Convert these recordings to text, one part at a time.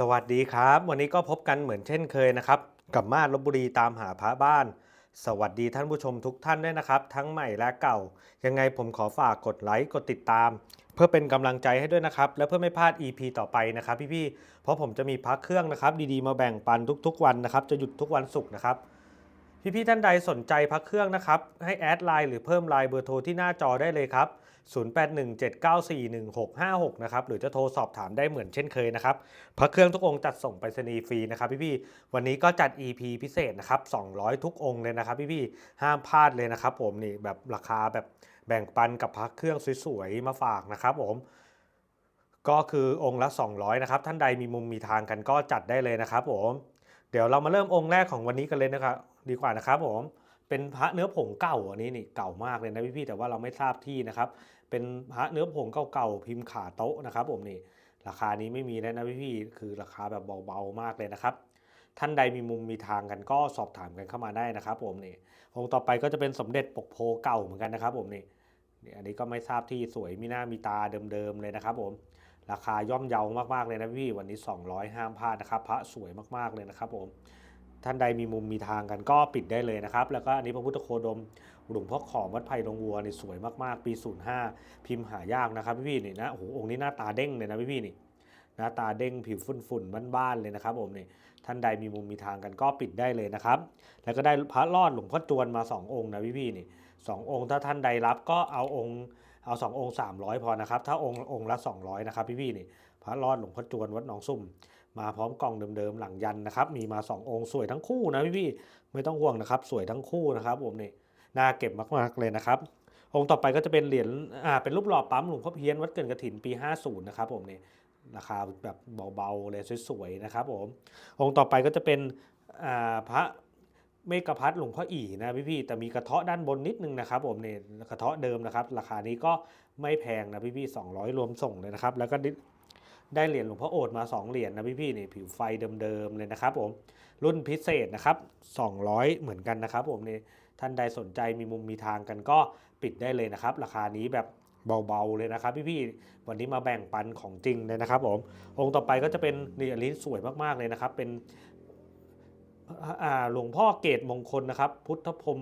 สวัสดีครับ วันนี้ก็พบกันเหมือนเช่นเคยนะครับ กับมาศลบบุรีตามหาพระบ้าน สวัสดีท่านผู้ชมทุกท่านด้วยนะครับ ทั้งใหม่และเก่า ยังไงผมขอฝากกดไลค์กดติดตาม เพื่อเป็นกำลังใจให้ด้วยนะครับ และเพื่อไม่พลาด EP ต่อไปนะครับพี่ๆเพราะผมจะมีพักเครื่องนะครับ ดีๆมาแบ่งปันทุก ๆ วันนะครับ จะหยุดทุกวันศุกร์นะครับ พี่ๆท่านใดสนใจพักเครื่องนะครับ ให้แอดไลน์หรือเพิ่มไลน์เบอร์โทรที่หน้าจอได้เลยครับ 0817941656 นะครับ หรือจะโทรสอบถามได้เหมือนเช่นเคยนะครับพระเครื่องทุกองค์จัดส่งไปรษณีย์ฟรีนะครับพี่ๆวันนี้ก็จัด EP พิเศษนะครับ 200 ทุกองค์เลยนะครับพี่ๆห้ามพลาดเลยนะครับ ผมนี่แบบราคาแบบแบ่งปันกับพระเครื่องสวยๆมาฝากนะครับ ผมก็คือองค์ละ 200 นะครับ ท่านใดมีมุมมีทางกันก็จัดได้เลยนะครับผม ดี๋ยวเรามาเริ่มองค์แรกของวันนี้กันเลยนะครับดีกว่านะครับผมเป็นพระเนื้อผงเก่าอันนี้นี่เก่ามากเลยนะพี่ๆแต่ว่าเราไม่ทราบที่นะครับเป็นพระเนื้อผงเก่าๆพิมพ์ขาโต๊ะนะครับผมนี่ราคานี้ไม่มีแล้วนะพี่ๆคือราคาแบบเบาๆมากเลยนะครับ ท่านใดมีมุมมีทางกันก็สอบถามกันเข้ามาได้นะครับผมนี่องค์ต่อไปก็จะเป็นสมเด็จปกโพเก่าเหมือนกันนะครับผมนี่นี่อันนี้ก็ไม่ทราบที่สวยมีหน้ามีตาเดิมๆเลยนะครับผม ราคาย่อมเยามากๆเลยนะพี่วันนี้ 200 ห้ามพลาดนะครับพระสวยมากๆเลยนะครับผมท่านใดมีมุมมีทางกันก็ปิดได้เลยนะครับ แล้วก็อันนี้พระพุทธโคดมหลวงพ่อขอมวัดไผ่ลงวัวนี่สวยมากๆ ปี 05 พิมพ์หายากนะครับพี่นี่นะโอ้โหองค์นี้หน้าตาเด้งเลยนะพี่นี่หน้าตาเด้งผิวฝุ่นๆบ้านๆเลยนะครับผมนี่ท่านใดมีมุมมีทางกันก็ปิดได้เลยนะครับ แล้วก็ได้พระรอดหลวงพ่อจวนมา 2 องค์นะพี่ๆนี่สององค์ถ้าท่านใดรับก็เอาองค์ เอา 2 องค์ 300 พอนะครับ ถ้าองค์องค์ละ 200 นะครับ พี่ๆนี่พระรอดหลวงพ่อจวนวัดหนองซุ่ม มาพร้อมกล่องเดิมๆหลังยันนะครับ มีมา 2 องค์สวยทั้งคู่นะพี่ๆไม่ต้องห่วงนะครับ สวยทั้งคู่นะครับผมนี่น่าเก็บมากๆเลยนะครับ องค์ต่อไปก็จะเป็นเหรียญอ่าเป็นรูปหล่อปั๊มหลวงพ่อเพี้ยนวัดเกินกระถินปี 50 นะครับผมนี่ราคาแบบเบาๆเลยสวยๆนะครับผมองค์ต่อไปก็จะเป็นอ่าพระ เมกะพัทหลวงพ่ออีนะพี่ๆแต่มีกระเทาะด้านบนนิดนึงนะครับผมเนี่ยกระเทาะเดิมนะครับ ราคานี้ก็ไม่แพงนะพี่ๆ200รวมส่งเลยนะครับ แล้วก็ได้เหรียญหลวงพ่อโอดมา 2 เหรียญนะพี่ๆนี่ผิวไฟเดิมๆเลยนะครับผมรุ่นพิเศษนะครับ 200 เหมือนกันนะครับผมนี่ท่านใดสนใจมีมุมมีทางกันก็ปิดได้เลยนะครับ ราคานี้แบบเบาๆเลยนะครับพี่ๆวันนี้มาแบ่งปันของจริงเลยนะครับผมองค์ต่อไปก็จะเป็นนี่อันนี้สวยมากๆเลยนะครับ เป็น หลวงพ่อเกตมงคลนะครับ พุทธพรม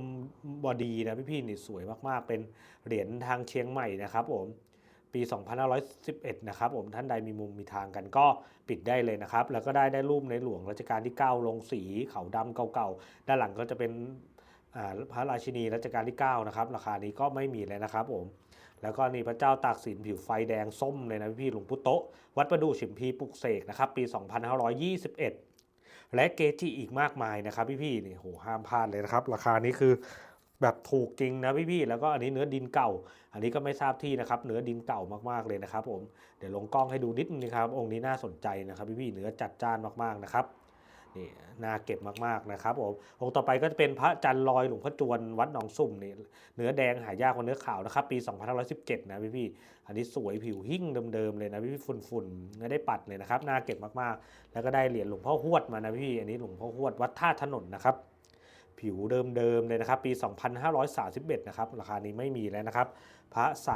บดีนะพี่ๆนี่สวยมากๆ เป็นเหรียญทางเชียงใหม่นะครับผมปี 2511 นะครับผมท่านใดมีมุมมีทางกันก็ปิดได้เลยนะครับ แล้วก็ได้ได้รูปในหลวงรัชกาลที่ 9 ลงสีขาวดำเก่าๆ ด้านหลังก็จะเป็นพระราชินีรัชกาลที่ 9 นะครับ ราคานี้ก็ไม่มีเลยนะครับผมแล้วก็นี่พระเจ้าตากสินผิวไฟแดงส้มเลยนะพี่หลวงพุโตะวัดประดู่ฉิมพีปลุกเสกนะครับ ปี 2521 และเกจิอีกมากมายนะครับพี่ๆนี่โหห้ามพลาดเลยนะครับ ราคานี้คือแบบถูกจริงนะพี่ๆแล้วก็อันนี้เนื้อดินเก่า อันนี้ก็ไม่ทราบที่นะครับ เนื้อดินเก่ามากๆเลยนะครับผมเดี๋ยวลงกล้องให้ดูนิดนึงนะครับองค์นี้น่าสนใจนะครับพี่ๆเนื้อจัดจ้านมากๆนะครับ นี่น่าเก็บมากๆนะครับผมองค์ต่อไปก็จะเป็นพระจันทร์ลอยหลวงพ่อจวนวัดหนองสุ่มนี่เนื้อแดงหายากกว่าเนื้อขาวนะครับปี2517นะพี่ๆอันนี้สวยผิวหิ่งเดิมๆเลยนะพี่ๆฝุ่นๆไม่ได้ปัดเลยนะครับน่าเก็บมากๆ แล้วก็ได้เหรียญหลวงพ่อหวดมานะพี่อันนี้หลวงพ่อหวดวัดท่าถนนนะครับผิวเดิมๆเลยนะครับ ปี 2531 นะครับ ราคานี้ไม่มีแล้วนะครับ พระใส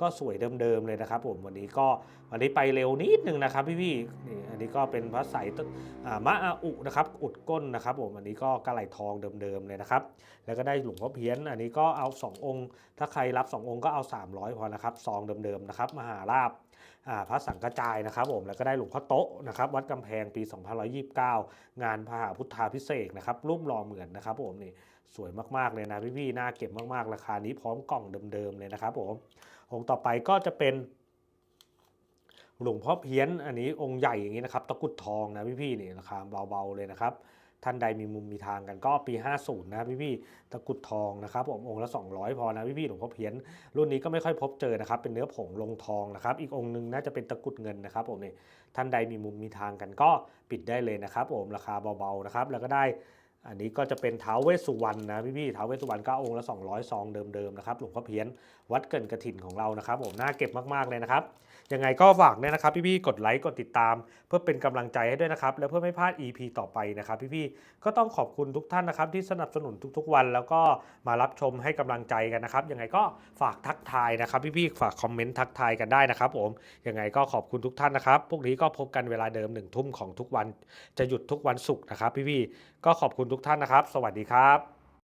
ก็สวยเดิมๆเลยนะครับผมวันนี้ก็วันนี้ไปเร็วนิดนึงนะครับพี่ๆนี่อันนี้ก็เป็นพระใสมะอาอุนะครับอุดก้นนะครับผมอันนี้ก็กระไหลทองเดิมๆเลยนะครับแล้วก็ได้หลวงพ่อเพี้ยน อันนี้ก็เอา 2 องค์ ถ้าใครรับ 2 องค์ก็เอา 300พอนะครับซองเดิมๆนะครับมหาราบพระสังกระจายนะครับผมแล้วก็ได้หลวงพ่อโต๊ะนะครับวัดกำแพงปี 2529 งานพระหาพุทธาพิเศษนะครับรูปหล่อเหมือนนะครับผมนี่ สวยมากๆเลยนะพี่ๆน่าเก็บมากๆ ราคานี้พร้อมกล่องเดิมๆเลยนะครับผมองค์ต่อไปก็จะเป็นหลวงพ่อเพี้ยนอันนี้องค์ใหญ่อย่างนี้นะครับตะกุดทองนะพี่ๆนี่ราคาเบาๆเลยนะครับท่านใดมีมุมมีทางกันก็ปี 50 นะพี่ๆตะกุดทองนะครับผมองค์ละ 200 พอนะพี่ๆหลวงพ่อเพี้ยนรุ่นนี้ก็ไม่ค่อยพบเจอนะครับเป็นเนื้อผงลงทองนะครับอีกองค์หนึงน่าจะเป็นตะกุดเงินนะครับผมนี่ท่านใดมีมุมมีทางกันก็ปิดได้เลยนะครับผมราคาเบาๆนะครับแล้วก็ได้ อันนี้ก็จะเป็นท้าวเวสสุวรรณนะพี่ๆท้าวเวสสุวรรณก็องค์ละ 200 ซองเดิมๆนะครับหลวงพ่อเพี้ยนวัดเกินกระถิ่นของเรานะครับผมน่าเก็บมากๆเลยนะครับยังไงก็ฝากเนี่ยนะครับพี่ๆกดไลค์กดติดตาม เพื่อเป็นกำลังใจให้ด้วยนะครับและเพื่อไม่พลาด EP ต่อไปนะครับพี่ๆก็ต้องขอบคุณทุกท่านนะครับที่สนับสนุนทุกๆวัน แล้วก็มารับชมให้กำลังใจกันนะครับยังไงก็ฝากทักทายนะครับพี่ๆฝากคอมเมนต์ทักทายกันได้นะครับผมยังไงก็ขอบคุณทุกท่านนะครับพวกนี้ก็พบกันเวลาเดิมหนึ่งทุ่มของทุกวันจะหยุดทุกวันศุกร์นะครับพี่ๆก็ขอบคุณทุกท่านนะครับ สวัสดีครับ